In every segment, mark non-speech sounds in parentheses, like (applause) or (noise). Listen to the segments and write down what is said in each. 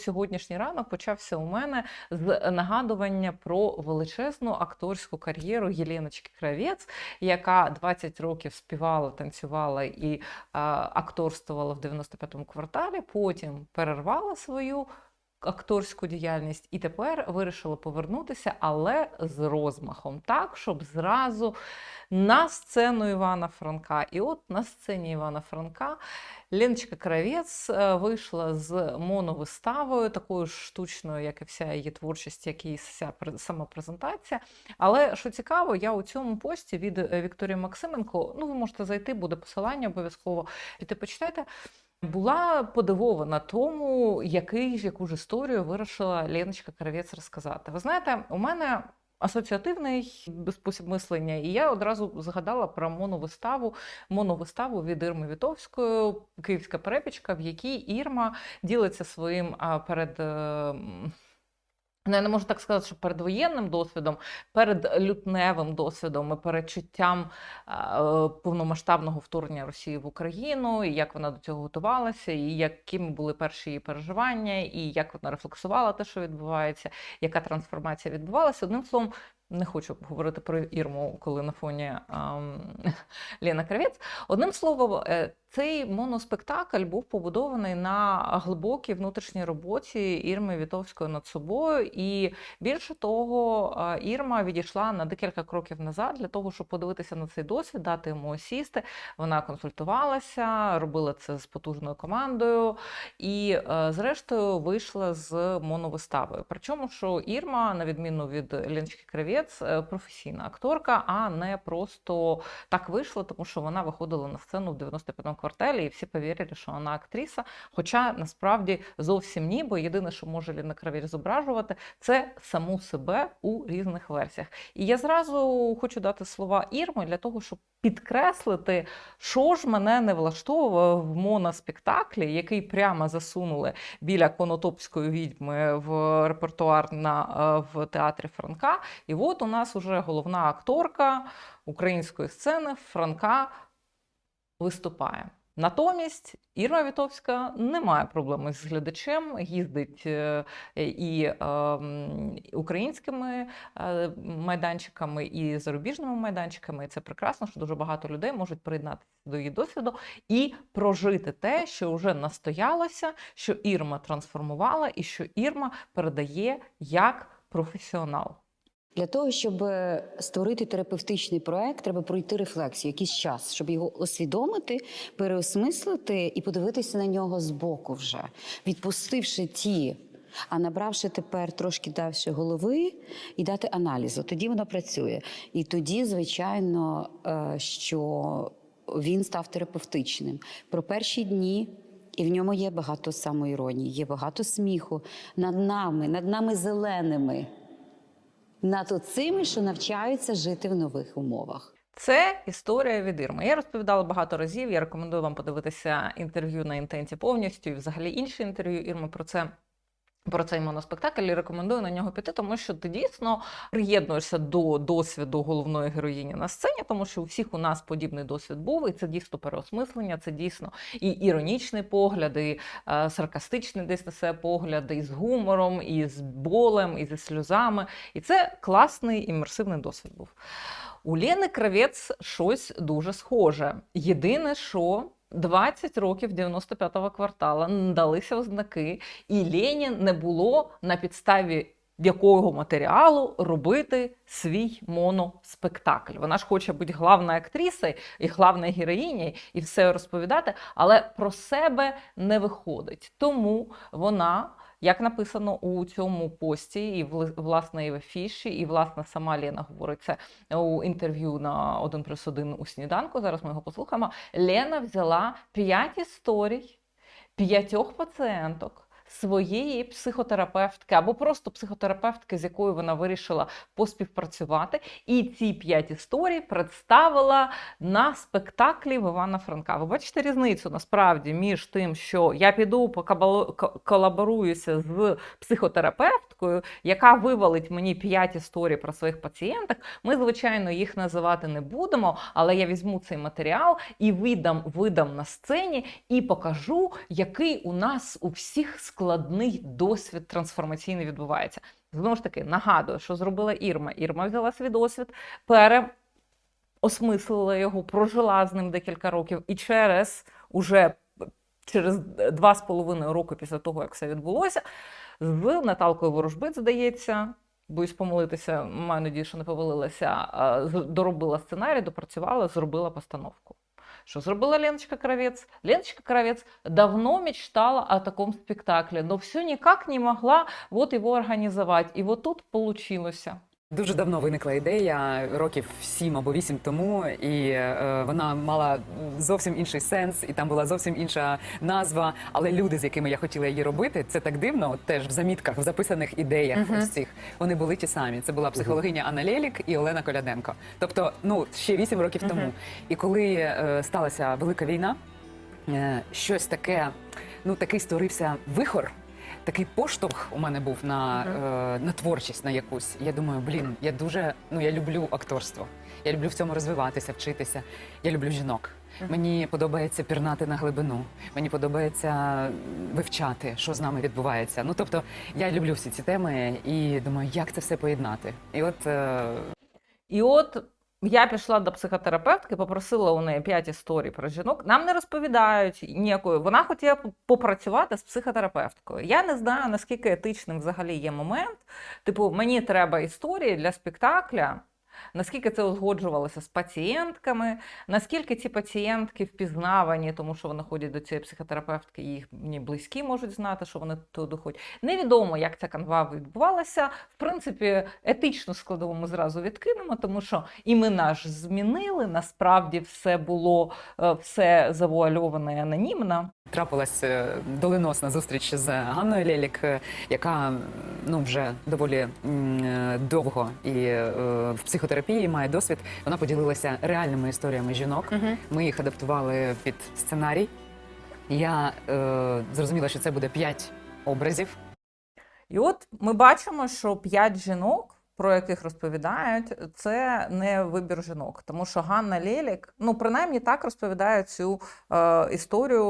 Сьогоднішній ранок почався у мене з нагадування про величезну акторську кар'єру Єленочки Кравець, яка 20 років співала, танцювала і акторствувала в 95-му кварталі. Потім перервала свою акторську діяльність і тепер вирішила повернутися, але з розмахом, так, щоб зразу на сцену Івана Франка. І от на сцені Івана Франка Леночка Кравець е, вийшла з моновиставою, такою ж штучною, як і вся її творчість, як і вся пре- сама презентація. Але що цікаво, я у цьому пості від е, Вікторії Максименко, ну ви можете зайти, буде посилання обов'язково, піти почитайте. Була подивована тому, який ж яку ж історію вирішила Леночка Кравець розказати. Ви знаєте, у мене асоціативний спосіб мислення, і я одразу згадала про моновиставу, моновиставу від Ірми Вітовської, Київська перепічка, в якій Ірма ділиться своїм перед. Ну, я не можу так сказати, що передвоєнним досвідом, перед лютневим досвідом і передчуттям е, повномасштабного вторгнення Росії в Україну, і як вона до цього готувалася, і якими були перші її переживання, і як вона рефлексувала те, що відбувається, яка трансформація відбувалася. Одним словом, не хочу говорити про Ірму, коли на фоні ем, (laughs) Ліна Кравець. Одним словом, е, цей моноспектакль був побудований на глибокій внутрішній роботі Ірми Вітовської над собою. І більше того, Ірма відійшла на декілька кроків назад для того, щоб подивитися на цей досвід, дати йому осісти. Вона консультувалася, робила це з потужною командою і, е, зрештою, вийшла з моновиставою. Причому, що Ірма, на відміну від Леночки Кравець, е, професійна акторка, а не просто так вийшло, тому що вона виходила на сцену в 95-му кварталі, і всі повірили, що вона актриса. Хоча насправді зовсім ні, бо єдине, що може Ліна Кравець зображувати, це саму себе у різних версіях. І я зразу хочу дати слова Ірми для того, щоб підкреслити, що ж мене не влаштовує в моноспектаклі, який прямо засунули біля Конотопської відьми в репертуар на, е, в театрі Франка. І от у нас уже головна акторка української сцени Франка виступає. Натомість Ірма Вітовська не має проблеми з глядачем, їздить е, і е, українськими е, майданчиками, і зарубіжними майданчиками. І це прекрасно, що дуже багато людей можуть приєднатися до її досвіду і прожити те, що вже настоялося, що Ірма трансформувала, і що Ірма передає як професіонал. Для того, щоб е, створити терапевтичний проект, треба пройти рефлексію, якийсь час, щоб його освідомити, переосмислити і подивитися на нього збоку вже, відпустивши ті, а набравши тепер трошки далі голови і дати аналізу. Тоді воно працює. І тоді, звичайно, е, що він став терапевтичним. Про перші дні. І в ньому є багато самоіронії, є багато сміху над нами, над нами зеленими над оцими, що навчаються жити в нових умовах. Це історія від Ірми. Я розповідала багато разів. Я рекомендую вам подивитися інтерв'ю на інтенті повністю і взагалі інші інтерв'ю Ірми про це. Про цей моноспектакль і рекомендую на нього піти, тому що ти дійсно приєднуєшся до досвіду головної героїні на сцені, тому що у всіх у нас подібний досвід був, і це дійсно переосмислення, це дійсно і іронічний погляд, і е, саркастичний десь на себе погляд, і з гумором, і з болем, і зі сльозами. І це класний імерсивний досвід був. У Лєни Кравець щось дуже схоже. Єдине, що 20 років 95-го квартала надалися ознаки, і Лені не було на підставі якого матеріалу робити свій моноспектакль. Вона ж хоче бути главною актрисою і главною героїнею і все розповідати, але про себе не виходить. Тому вона. Як написано у цьому пості, і власне і в афіші, і власне сама Лена говорить це у інтерв'ю на 1 плюс 1 у сніданку. Зараз ми його послухаємо. Лена взяла 5 історій п'ятьох пацієнток своєї психотерапевтки або просто психотерапевтки, з якою вона вирішила поспівпрацювати, і ці п'ять історій представила на спектаклі в Івана Франка. Ви бачите різницю насправді між тим, що я піду колаборуюся з психотерапевткою. яка вивалить мені 5 історій про своїх пацієнток. Ми, звичайно, їх називати не будемо, але я візьму цей матеріал і видам, видам на сцені і покажу, який у нас у всіх складний досвід трансформаційний відбувається. Знову ж таки, нагадую, що зробила Ірма. Ірма взяла свій досвід, пере осмислила його, прожила з ним декілька років, і через уже через два з половиною роки після того, як все відбулося, з Наталкою Ворожбит, здається, боюсь помилитися, маю надію, що не повалилася, доробила сценарій, допрацювала, зробила постановку. Что зробила Леночка Кравец? Леночка Кравец давно мечтала о таком спектакле, но все никак не могла вот его организовать. И вот тут получилось. Дуже давно виникла ідея, років сім або вісім тому, і е, вона мала зовсім інший сенс, і там була зовсім інша назва. Але люди, з якими я хотіла її робити, це так дивно. От теж в замітках, в записаних ідеях ось цих вони були ті самі. Це була психологиня Анна Лєлік і Олена Коляденко. Тобто, ну ще вісім років тому. І коли е, сталася велика війна, е, щось таке, ну такий створився вихор. Такий поштовх у мене був на, е, на творчість на якусь. Я думаю, блін, я дуже ну я люблю акторство. Я люблю в цьому розвиватися, вчитися. Я люблю жінок. Мені подобається пірнати на глибину. Мені подобається вивчати, що з нами відбувається. Ну тобто, я люблю всі ці теми і думаю, як це все поєднати. І от е, І от я пішла до психотерапевтки, попросила у неї 5 історій про жінок. Нам не розповідають ніякої. Вона хотіла попрацювати з психотерапевткою. Я не знаю, наскільки етичним взагалі є момент. Типу, мені треба історії для спектакля. Наскільки це узгоджувалося з пацієнтками, наскільки ці пацієнтки впізнавані, тому що вони ходять до цієї психотерапевтки, і їх мені близькі можуть знати, що вони туди ходять. Невідомо, як ця канва відбувалася. В принципі, етичну складову ми зразу відкинемо, тому що імена ж змінили. Насправді все було е, все завуальовано і анонімно. трапилась е, доленосна зустріч з Ганною Лєлік, е, яка ну вже доволі довго і в психотерапії має досвід. Вона поділилася реальними історіями жінок. Ми їх адаптували під сценарій. Я е, зрозуміла, що це буде п'ять образів. І от ми бачимо, що п'ять жінок, про яких розповідають, це не вибір жінок, тому що Ганна Лєлік, ну принаймні так розповідає цю е, історію е,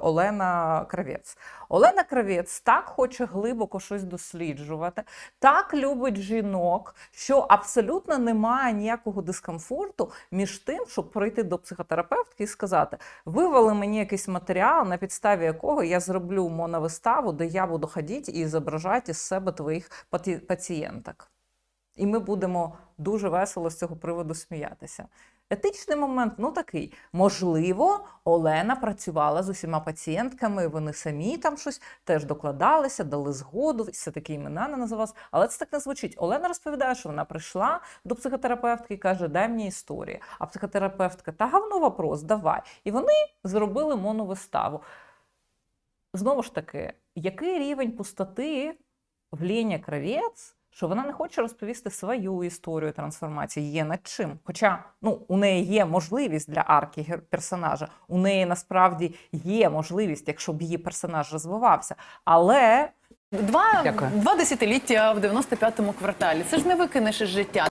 Олена Кравець. Олена Кравець так хоче глибоко щось досліджувати, так любить жінок, що абсолютно немає ніякого дискомфорту між тим, щоб прийти до психотерапевтки і сказати: вивели мені якийсь матеріал, на підставі якого я зроблю моновиставу, де я буду ходити і зображати із себе твоїх пацієнток. І ми будемо дуже весело з цього приводу сміятися. Етичний момент ну такий. Можливо, Олена працювала з усіма пацієнтками, вони самі там щось теж докладалися, дали згоду, все такі імена не називалися. Але це так не звучить. Олена розповідає, що вона прийшла до психотерапевтки і каже: дай мені історії. А психотерапевтка, та говно вопрос, давай. І вони зробили моновиставу. Знову ж таки, який рівень пустоти в Лені Кравець, що вона не хоче розповісти свою історію трансформації, є над чим. Хоча ну, у неї є можливість для арки персонажа, у неї насправді є можливість, якщо б її персонаж розвивався. Але Два, Дякую. два десятиліття в 95-му кварталі. Це ж не викинеш із життя.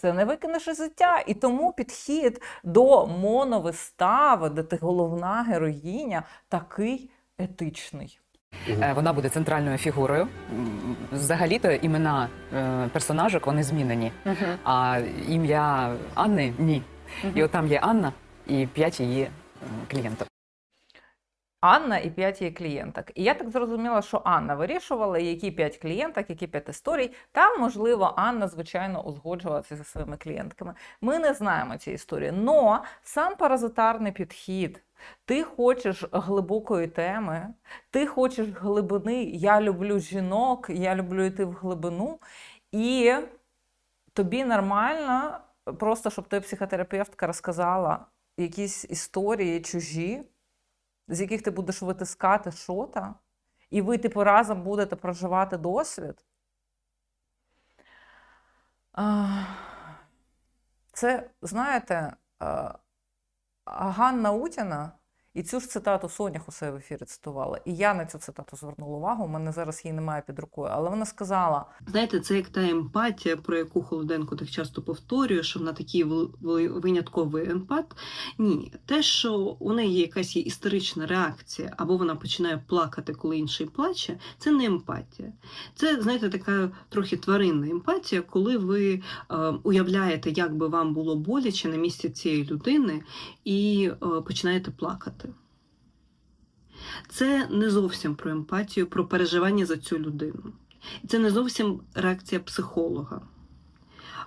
це не викинеш із життя. І тому підхід до моновистави, де ти головна героїня, такий етичний. Е, Вона буде центральною фігурою. Взагалі-то імена е, персонажок вони змінені. А ім'я Анни ні. І от там є Анна і п'ять її е, клієнтів. Анна і п'ять її клієнток. І я так зрозуміла, що Анна вирішувала, які п'ять клієнток, які п'ять історій. Там, можливо, Анна, звичайно, узгоджувала це зі своїми клієнтками. Ми не знаємо ці історії. Но сам паразитарний підхід. Ти хочеш глибокої теми, ти хочеш глибини. Я люблю жінок, я люблю йти в глибину. І тобі нормально, просто щоб ти психотерапевтка розказала якісь історії чужі, з яких ти будеш витискати що-то, і ви, типу, разом будете проживати досвід. Це, знаєте, Ганна Утіна І цю ж цитату Соня Хосе в ефірі цитувала. І я на цю цитату звернула увагу. У мене зараз її немає під рукою. Але вона сказала: Знаєте, це як та емпатія, про яку Холоденко так часто повторює, що вона такий винятковий емпат. Ні, те, що у неї якась є історична реакція, або вона починає плакати, коли інший плаче, це не емпатія. Це, знаєте, така трохи тваринна емпатія, коли ви е, уявляєте, як би вам було боляче на місці цієї людини, і е, починаєте плакати. Це не зовсім про емпатію, про переживання за цю людину. І Це не зовсім реакція психолога.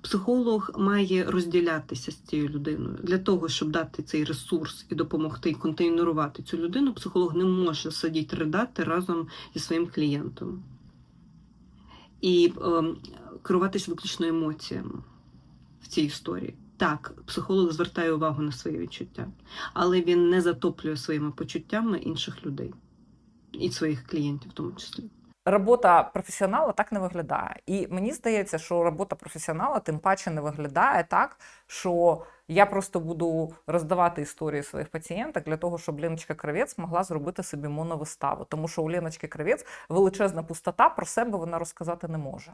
Психолог має розділятися з цією людиною. Для того, щоб дати цей ресурс і допомогти контейнерувати цю людину, психолог не може сидіти ридати разом зі своїм клієнтом і ем, керуватись виключно емоціями в цій історії. Так, психолог звертає увагу на свої відчуття, але він не затоплює своїми почуттями інших людей і своїх клієнтів, в тому числі. робота професіонала так не виглядає. І мені здається, що робота професіонала тим паче не виглядає так, що я просто буду роздавати історії своїх пацієнток для того, щоб Леночка Кравець могла зробити собі моновиставу. Тому що у Леночки Кравець величезна пустота, про себе вона розказати не може.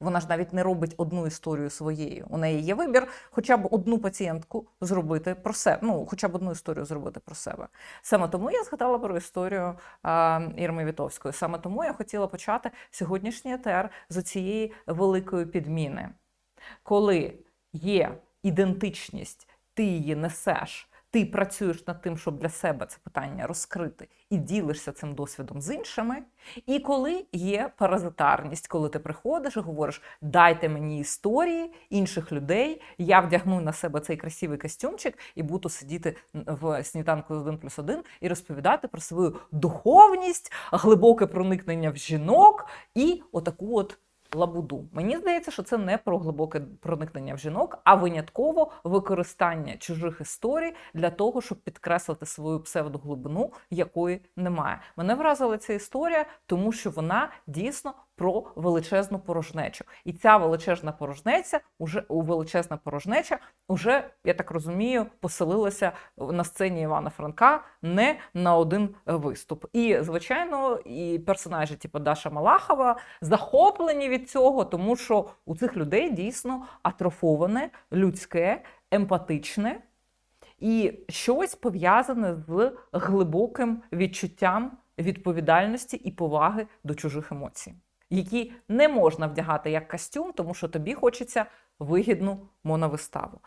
Вона ж навіть не робить одну історію своєю. У неї є вибір хоча б одну пацієнтку зробити про себе, ну хоча б одну історію зробити про себе. Саме тому я згадала про історію а, Ірми Вітовської. Саме тому я хотіла почати сьогоднішній етер з цієї великої підміни, коли є ідентичність, ти її несеш. Ти працюєш над тим, щоб для себе це питання розкрити, і ділишся цим досвідом з іншими. І коли є паразитарність, коли ти приходиш і говориш, дайте мені історії інших людей, я вдягну на себе цей красивий костюмчик і буду сидіти в сніданку з 1 плюс 1 і розповідати про свою духовність, глибоке проникнення в жінок і отаку от. Лабуду. Мені здається, що це не про глибоке проникнення в жінок, а винятково використання чужих історій для того, щоб підкреслити свою псевдоглибину, якої немає. Мене вразила ця історія, тому що вона дійсно про величезну порожнечу. І ця величезна порожнеця, уже у величезна порожнеча, уже, я так розумію, поселилася на сцені Івана Франка не на один виступ. І, звичайно, і персонажі, типу Даша Малахова, захоплені від цього, тому що у цих людей дійсно атрофоване, людське, емпатичне і щось пов'язане з глибоким відчуттям відповідальності і поваги до чужих емоцій, які не можна вдягати як костюм, тому що тобі хочеться вигідну моновиставу.